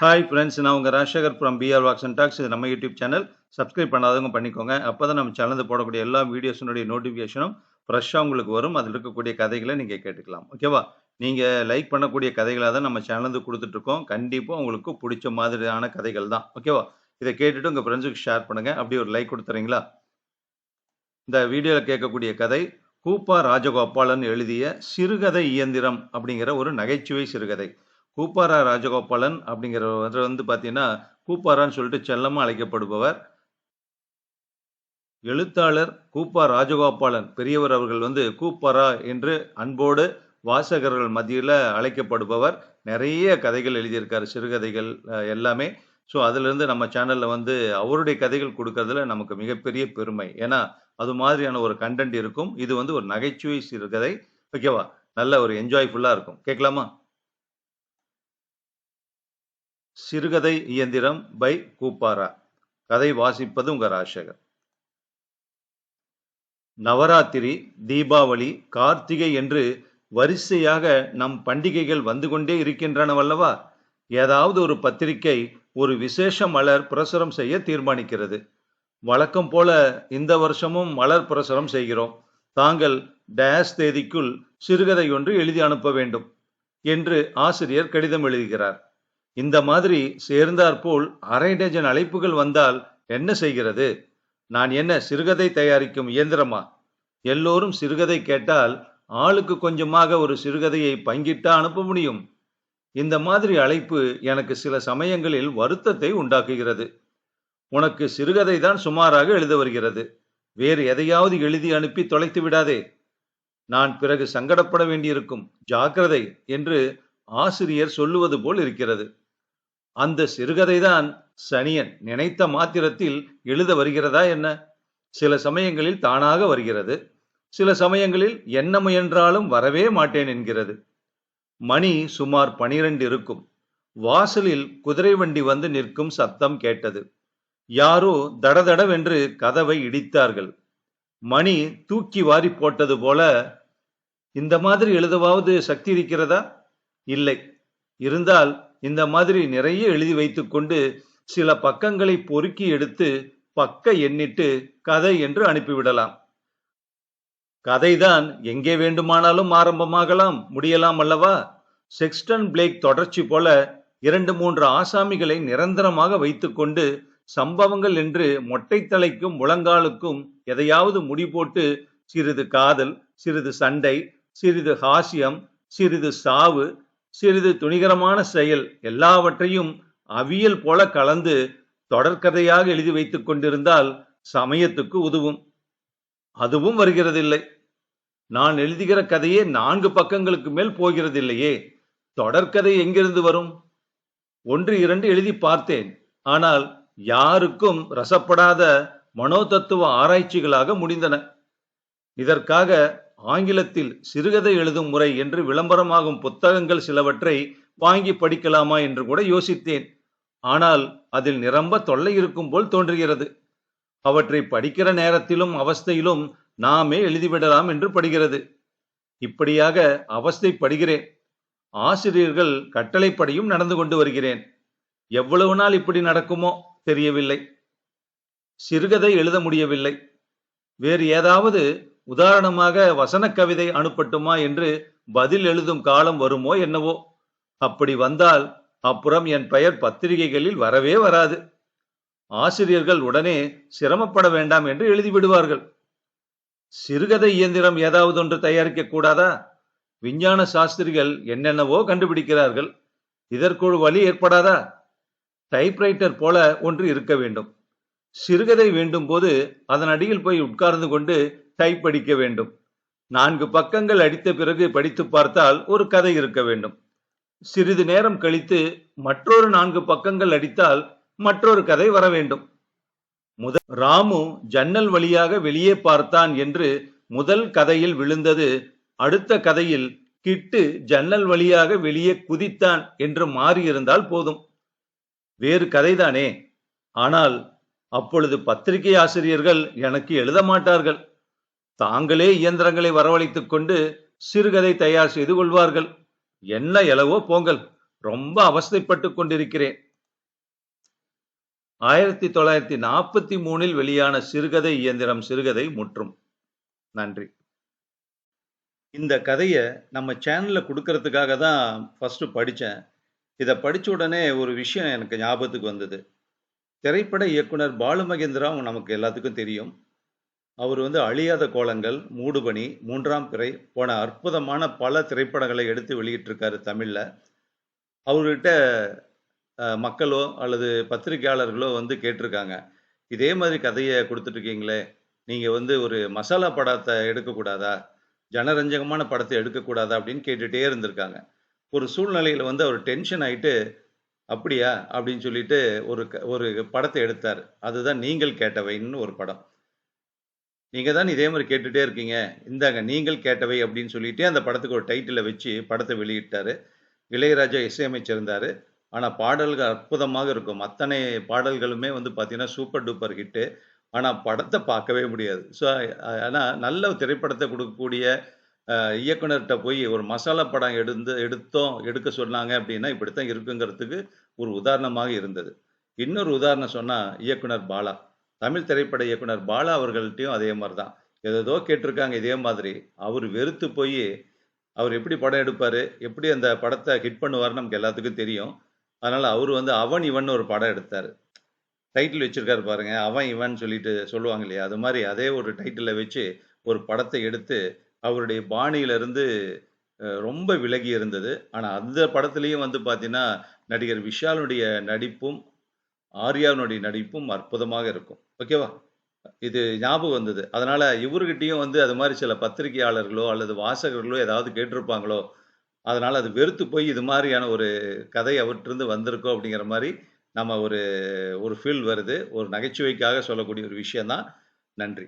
Hi friends நான் உங்கள் Rajasekar from PR walks and talks இது நம்ம யூடியூப் சேனல் சப்ஸ்கிரைப் பண்ணாதவங்க பண்ணிக்கோங்க. அப்போ தான் நம்ம சேனலில் போடக்கூடிய எல்லா வீடியோஸினுடைய நோட்டிஃபிகேஷனும் ஃப்ரெஷ்ஷாக உங்களுக்கு வரும். அதில் இருக்கக்கூடிய கதைகளை நீங்கள் கேட்டுக்கலாம். ஓகேவா நீங்கள் லைக் பண்ணக்கூடிய கதைகளாக தான் நம்ம சேனலுக்கு கொடுத்துட்ருக்கோம் கண்டிப்பாக உங்களுக்கு பிடிச்ச மாதிரியான கதைகள் தான். ஓகேவா இதை கேட்டுட்டு உங்கள் ஃப்ரெண்ட்ஸுக்கு ஷேர் பண்ணுங்கள் அப்படி ஒரு லைக் கொடுத்துறீங்களா? இந்த வீடியோவில் கேட்கக்கூடிய கதை கூப்பா ராஜகோபாலன் எழுதிய சிறுகதை இயந்திரம் அப்படிங்கிற ஒரு நகைச்சுவை சிறுகதை. கூப்பாரா ராஜகோபாலன் அப்படிங்கிறவர் வந்து பார்த்தீங்கன்னா கூப்பாரான்னு சொல்லிட்டு செல்லமாக அழைக்கப்படுபவர். எழுத்தாளர் கூப்பா ராஜகோபாலன் பெரியவர் அவர்கள் வந்து கூப்பாரா என்று அன்போடு வாசகர்கள் மத்தியில் அழைக்கப்படுபவர். நிறைய கதைகள் எழுதியிருக்காரு சிறுகதைகள் எல்லாமே. ஸோ அதிலிருந்து நம்ம சேனலில் வந்து அவருடைய கதைகள் கொடுக்கறதுல நமக்கு மிகப்பெரிய பெருமை. ஏன்னா அது மாதிரியான ஒரு கண்டென்ட் இருக்கும். இது வந்து ஒரு நகைச்சுவை சிறுகதை. ஓகேவா? நல்ல ஒரு என்ஜாய்ஃபுல்லாக இருக்கும். கேட்கலாமா? சிறுகதை இயந்திரம் பை கூப்பாரா. கதை வாசிப்பது உங்க ராஜசேகர். நவராத்திரி தீபாவளி கார்த்திகை என்று வரிசையாக நம் பண்டிகைகள் வந்து கொண்டே இருக்கின்றனவல்லவா ஏதாவது ஒரு பத்திரிகை ஒரு விசேஷ மலர் பிரசுரம் செய்ய தீர்மானிக்கிறது. வழக்கம் போல இந்த வருஷமும் மலர் பிரசுரம் செய்கிறோம். தாங்கள் டேஸ் தேதிக்குள் சிறுகதை ஒன்று எழுதி அனுப்ப வேண்டும் என்று ஆசிரியர் கடிதம் எழுதுகிறார். இந்த மாதிரி சேர்ந்தாற்போல் அரை டஜன் அழைப்புகள் வந்தால் என்ன செய்கிறது? நான் என்ன சிறுகதை தயாரிக்கும் இயந்திரமா? எல்லோரும் சிறுகதை கேட்டால் ஆளுக்கு கொஞ்சமாக ஒரு சிறுகதையை பங்கிட்டா அனுப்ப முடியும். இந்த மாதிரி அழைப்பு எனக்கு சில சமயங்களில் வருத்தத்தை உண்டாக்குகிறது. உனக்கு சிறுகதை தான் சுமாராக எழுத வருகிறது. வேறு எதையாவது எழுதி அனுப்பி தொலைத்து விடாதே. நான் பிறகு சங்கடப்பட வேண்டியிருக்கும். ஜாக்கிரதை என்று ஆசிரியர் சொல்லுவது போல் இருக்கிறது. அந்த சிறுகதைதான் சனியன் நினைத்த மாத்திரத்தில் எழுத வருகிறதா என்ன? சில சமயங்களில் தானாக வருகிறது. சில சமயங்களில் என்ன முயன்றாலும் வரவே மாட்டேன் என்கிறது. மணி சுமார் பனிரெண்டு இருக்கும். வாசலில் குதிரை வண்டி வந்து நிற்கும் சத்தம் கேட்டது. யாரோ தடதடவென்று கதவை இடித்தார்கள். மணி தூக்கி வாரி போட்டது போல இந்த மாதிரி எழுதவாவது சக்தி இருக்கிறதா? இல்லை. இருந்தால் இந்த மாதிரி நிறைய எழுதி வைத்துக்கொண்டு சில பக்கங்களை பொறுக்கி எடுத்து பக்க எண்ணிட்டு கதை என்று அனுப்பிவிடலாம். கதைதான் எங்கே வேண்டுமானாலும் ஆரம்பமாகலாம் முடியலாம் அல்லவா? செக்ஸ்டன் பிளேக் தொடர்ச்சி போல இரண்டு மூன்று ஆசாமிகளை நிரந்தரமாக வைத்துக்கொண்டு சம்பவங்கள் என்று மொட்டை தலைக்கும் முழங்காலுக்கும் எதையாவது முடி போட்டு சிறிது காதல் சிறிது சண்டை சிறிது ஹாஸ்யம் சிறிது சாவு சிறிது துணிகரமான செயல் எல்லாவற்றையும் அவியல் போல கலந்து தொடர்கதையாக எழுதி வைத்துக் கொண்டிருந்தால் சமயத்துக்கு உதவும். அதுவும் வருகிறதில்லை. நான் எழுதுகிற கதையே நான்கு பக்கங்களுக்கு மேல் போகிறதில்லையே. தொடர்கதை எங்கிருந்து வரும்? ஒன்று இரண்டு எழுதி பார்த்தேன். ஆனால் யாருக்கும் ரசப்படாத மனோதத்துவ ஆராய்ச்சிகளாக முடிந்தன. இதற்காக ஆங்கிலத்தில் சிறுகதை எழுதும் முறை என்று விளம்பரமாகும் புத்தகங்கள் சிலவற்றை வாங்கி படிக்கலாமா என்று கூட யோசித்தேன். ஆனால் அதில் நிரம்ப தொல்லை இருக்கும் போல் தோன்றுகிறது. அவற்றை படிக்கிற நேரத்திலும் அவஸ்தையிலும் நாமே எழுதிவிடலாம் என்று படுகிறது. இப்படியாக அவஸ்தை படுகிறேன். ஆசிரியர்கள் கட்டளைப்படியும் நடந்து கொண்டு வருகிறேன். எவ்வளவு நாள் இப்படி நடக்குமோ தெரியவில்லை. சிறுகதை எழுத முடியவில்லை. வேறு ஏதாவது உதாரணமாக வசன கவிதை அனுப்பட்டுமா என்று பதில் எழுதும் காலம் வருமோ என்னவோ? அப்படி வந்தால் அப்புறம் என் பெயர் பத்திரிகைகளில் வரவே வராது. ஆசிரியர்கள் உடனே சிரமப்பட வேண்டாம் என்று எழுதிவிடுவார்கள். சிறுகதை இயந்திரம் ஏதாவது ஒன்று தயாரிக்க கூடாதா? விஞ்ஞான சாஸ்திரிகள் என்னென்னவோ கண்டுபிடிக்கிறார்கள். இதற்கு ஒரு வழி ஏற்படாதா? டைப்ரைட்டர் போல ஒன்று இருக்க வேண்டும். சிறுகதை வேண்டும் போது அதன் அடியில் போய் உட்கார்ந்து கொண்டு டைப் படிக்க வேண்டும். நான்கு பக்கங்கள் அடித்த பிறகு படித்து பார்த்தால் ஒரு கதை இருக்க வேண்டும். சிறிது நேரம் கழித்து மற்றொரு நான்கு பக்கங்கள் அடித்தால் மற்றொரு கதை வர வேண்டும். முதல் ராமு ஜன்னல் வழியாக வெளியே பார்த்தான் என்று முதல் கதையில் விழுந்தது. அடுத்த கதையில் கிட்டு ஜன்னல் வழியாக வெளியே குதித்தான் என்று மாறியிருந்தால் போதும். வேறு கதைதானே. ஆனால் அப்பொழுது பத்திரிகை ஆசிரியர்கள் எனக்கு எழுத மாட்டார்கள். தாங்களே இயந்திரங்களை வரவழைத்துக் கொண்டு சிறுகதை தயார் செய்து கொள்வார்கள். என்ன எலவோ போங்கள். ரொம்ப அவஸ்தைப்பட்டு கொண்டிருக்கிறேன். ஆயிரத்தி தொள்ளாயிரத்தி நாற்பத்தி மூணில் வெளியான சிறுகதை இயந்திரம் சிறுகதை முற்றும். நன்றி. இந்த கதையை நம்ம சேனல்ல கொடுக்கறதுக்காக தான் ஃபர்ஸ்ட் படித்தேன் இதை படிச்ச உடனே ஒரு விஷயம் எனக்கு ஞாபகத்துக்கு வந்தது. திரைப்பட இயக்குனர் பாலுமகேந்திரா நமக்கு எல்லாத்துக்கும் தெரியும். அவர் வந்து அழியாத கோலங்கள் மூடுபணி மூன்றாம் பிறை போன அற்புதமான பல திரைப்படங்களை எடுத்து வெளியிட்டிருக்காரு தமிழில். அவர்கிட்ட மக்களோ அல்லது பத்திரிகையாளர்களோ வந்து கேட்டிருக்காங்க. இதே மாதிரி கதையை கொடுத்துட்ருக்கீங்களே நீங்கள் வந்து ஒரு மசாலா படத்தை எடுக்கக்கூடாதா? ஜனரஞ்சகமான படத்தை எடுக்கக்கூடாதா? அப்படின்னு கேட்டுகிட்டே இருந்திருக்காங்க. ஒரு சூழ்நிலையில் வந்து அவர் டென்ஷன் ஆகிட்டு அப்படியா? அப்படின்னு சொல்லிட்டு ஒரு க- ஒரு படத்தை எடுத்தார். அதுதான் நீங்கள் கேட்டவைன்னு ஒரு படம். நீங்கள் தான் இதே மாதிரி கேட்டுட்டே இருக்கீங்க. இந்தாங்க நீங்கள் கேட்டவை அப்படின்னு சொல்லிட்டு அந்த படத்துக்கு ஒரு டைட்டிலை வச்சு படத்தை வெளியிட்டார். இளையராஜா இசையமைச்சிருந்தார் ஆனால் பாடல்கள் அற்புதமாக இருக்கும். அத்தனை பாடல்களுமே வந்து பார்த்தீங்கன்னா சூப்பர் டூப்பர் ஹிட்டு. ஆனால் படத்தை பார்க்கவே முடியாது. ஸோ ஆனால் நல்ல திரைப்படத்தை கொடுக்கக்கூடிய இயக்குனர்கிட்ட போய் ஒரு மசாலா படம் எடுத்து எடுத்தோம் எடுக்க சொன்னாங்க அப்படின்னா இப்படித்தான் இருக்குங்கிறதுக்கு ஒரு உதாரணமாக இருந்தது. இன்னொரு உதாரணம் சொன்னால் இயக்குனர் பாலா. தமிழ் திரைப்பட இயக்குனர் பாலா அவர்கள்ட்டையும் அதே மாதிரி தான் ஏதோ கேட்டிருக்காங்க இதே மாதிரி. அவர் வெறுத்து போய் அவர் எப்படி படம் எடுப்பார் எப்படி அந்த படத்தை ஹிட் பண்ணுவார் நமக்கு எல்லாத்துக்கும் தெரியும். அதனால் அவர் வந்து அவன் இவன் ஒரு படம் எடுத்தார். டைட்டில் வச்சுருக்காரு பாருங்க அவன் இவன் சொல்லிட்டு சொல்லுவாங்க இல்லையா? அது மாதிரி அதே ஒரு டைட்டிலை வச்சு ஒரு படத்தை எடுத்து அவருடைய பாணியிலிருந்து ரொம்ப விலகி இருந்தது. ஆனால் அந்த படத்துலேயும் வந்து பார்த்தீங்கன்னா நடிகர் விஷாலுடைய நடிப்பும் ஆர்யாவினுடைய நடிப்பும் அற்புதமாக இருக்கும். ஓகேவா? இது ஞாபகம் வந்தது. அதனால் இவர்கிட்டையும் வந்து அது மாதிரி சில பத்திரிகையாளர்களோ அல்லது வாசகர்களோ ஏதாவது கேட்டிருப்பாங்களோ அதனால் அது வெறுத்து போய் இது மாதிரியான ஒரு கதை அவற்றிருந்து வந்திருக்கோ அப்படிங்கிற மாதிரி நம்ம ஒரு ஒரு ஃபீல் வருது. ஒரு நகைச்சுவைக்காக சொல்லக்கூடிய ஒரு விஷயம் தான் நன்றி.